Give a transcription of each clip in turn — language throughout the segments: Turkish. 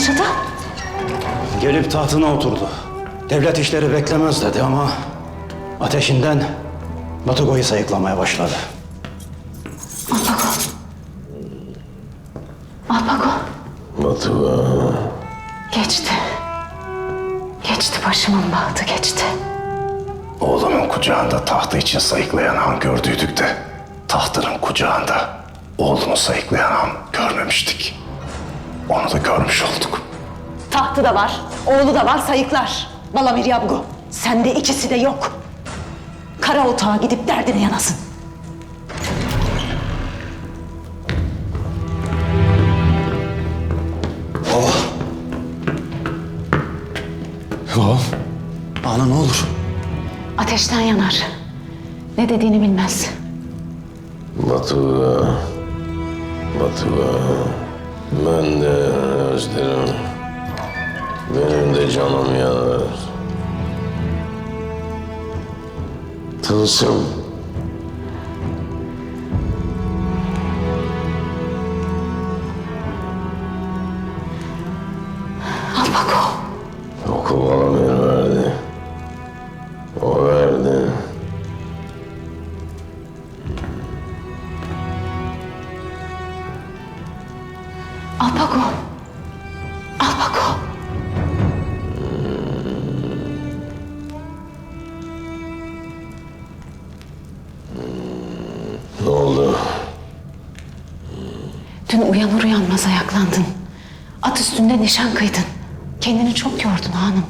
Danışata. Gelip tahtına oturdu. Devlet işleri beklemez dedi ama ateşinden Batugo'yu sayıklamaya başladı. Alpago. Alpago. Batuhan. Geçti. Geçti başımın bahtı geçti. Oğlunun kucağında tahtı için sayıklayan han gördüydük de tahtının kucağında oğlunu sayıklayan han görmemiştik. Onu da görmüş olduk. Tahtı da var, oğlu da var sayıklar. Balamir Yabgu. Sende ikisi de yok. Kara otağa gidip derdine yanasın. Yo. Ana ne olur. Ateşten yanar. Ne dediğini bilmez. Batuhan. Batuhan. Ben de özlerim. Benim de canım yanar. Tılsım. Alpago. Alpago. Ne oldu? Dün uyanır uyanmaz ayaklandın. At üstünde nişan kıydın. Kendini çok yordun hanım.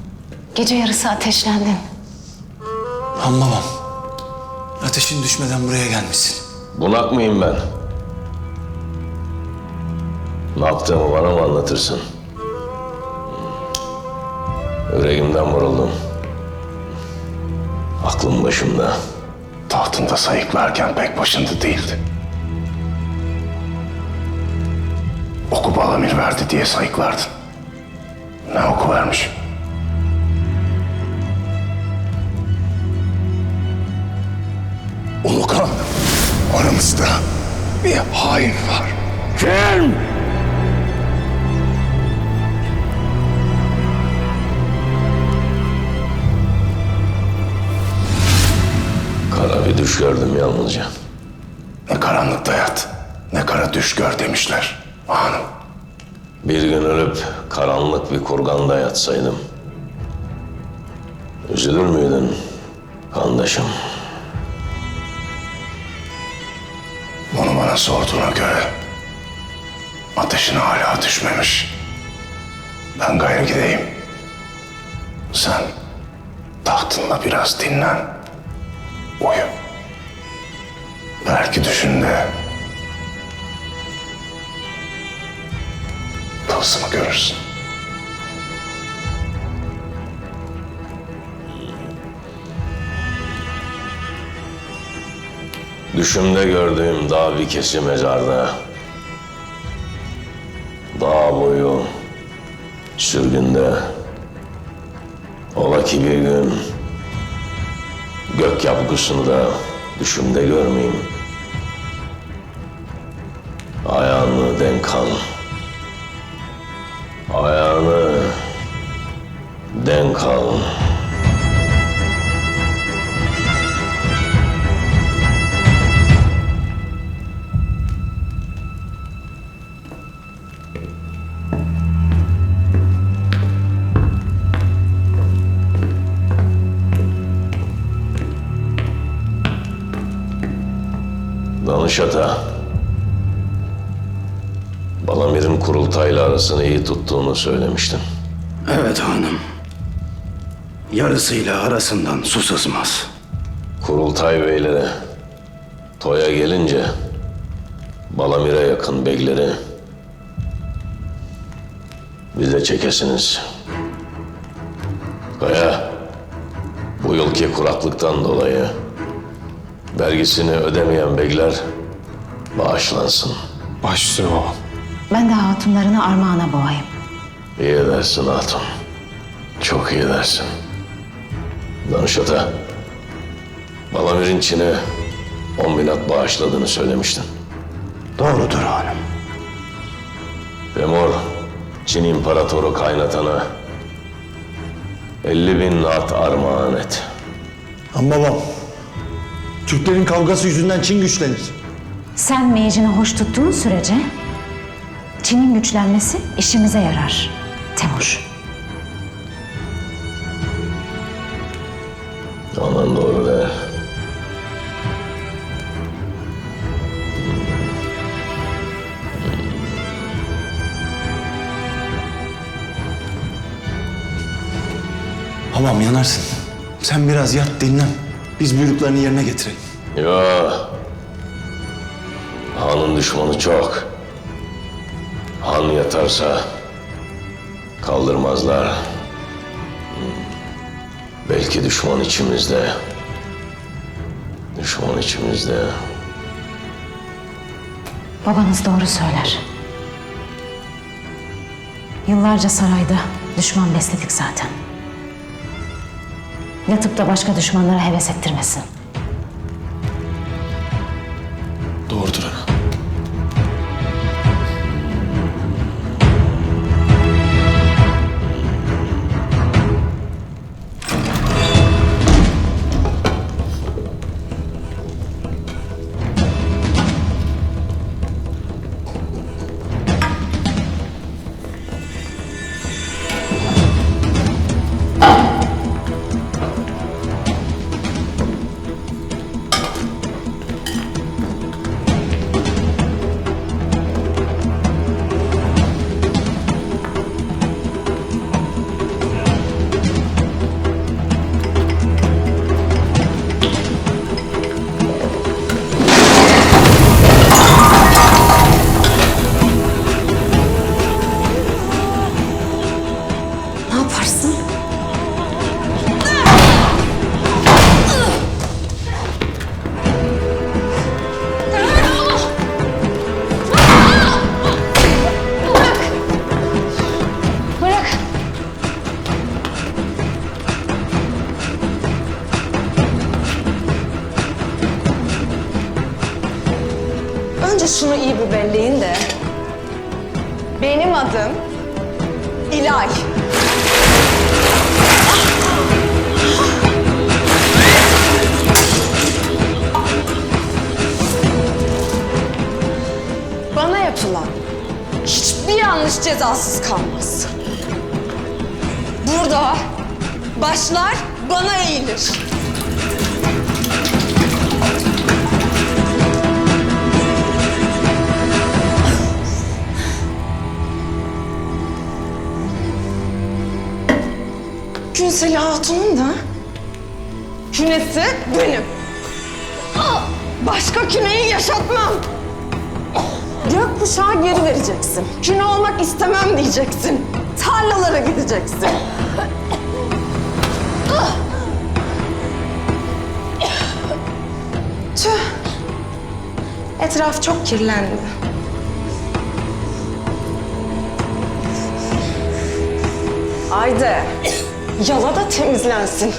Gece yarısı ateşlendin. Han babam. Ateşin düşmeden buraya gelmişsin. Bunak mıyım ben? Ne yaptığımı bana mı anlatırsın? Yüreğimden vuruldum. Aklım başımda. Tahtında sayıklarken pek başında değildi. Oku Balamir verdi diye sayıklardın. Ne oku vermiş? Ulukan, aramızda bir hain var. Kim? Kara bir düş gördüm yalnızca. Ne karanlıkta yat, ne kara düş gör demişler hanım. Bir gün ölüp karanlık bir kurganda yatsaydım. Üzülür müydün kardeşim? Bunu bana sorduğuna göre ateşin hala düşmemiş. Ben gayrı gideyim. Sen tahtında biraz dinlen. Uyu. Belki düşünde tılsımı görürsün. Düşümde gördüğüm dağ bir kesi mezarda. Dağ boyu sürgünde. Ola ki bir gün gök yapgısını da düşümde görmeyeyim. Ayağını denk al. Ayağını denk al. Danışata. Balamir'in kurultayla arasını iyi tuttuğunu söylemiştin. Evet hanım. Yarısıyla arasından su sızmaz. Kurultay beyleri toya gelince Balamir'e yakın beyleri bize çekesiniz. Kaya bu yılki kuraklıktan dolayı vergisini ödemeyen beyler bağışlansın. Baş üstüne babam. Ben de hatunlarını armağana boğayım. İyi edersin hatun. Çok iyi edersin. Danışata, Balamir'in Çin'e on binat bağışladığını söylemiştin. Doğrudur hanım. Bemor, Çin İmparatoru kaynatana 50 bin at armağan et. Han babam. Türklerin kavgası yüzünden Çin güçlenir. Sen meyicini hoş tuttuğun sürece Çin'in güçlenmesi işimize yarar. Temur. Anan doğru der. Babam yanarsın. Sen biraz yat dinlen. Biz buyruklarını yerine getirelim. Ya. Hanın düşmanı çok. Han yatarsa kaldırmazlar. Hmm. Belki düşman içimizde. Düşman içimizde. Babanız doğru söyler. Yıllarca sarayda düşman besledik zaten. Yatıp da başka düşmanlara heves ettirmesin. Belleyin de. Benim adım İlay. Bana yapılan hiçbir yanlış cezasız kalmaz. Burada başlar bana eğilir. Günseli Hatun'un da künesi benim. Başka küneyi yaşatmam. Gökkuşağı geri vereceksin. Küne olmak istemem diyeceksin. Tarlalara gideceksin. Tüh. Etraf çok kirlendi. Haydi. Yala da temizlensin.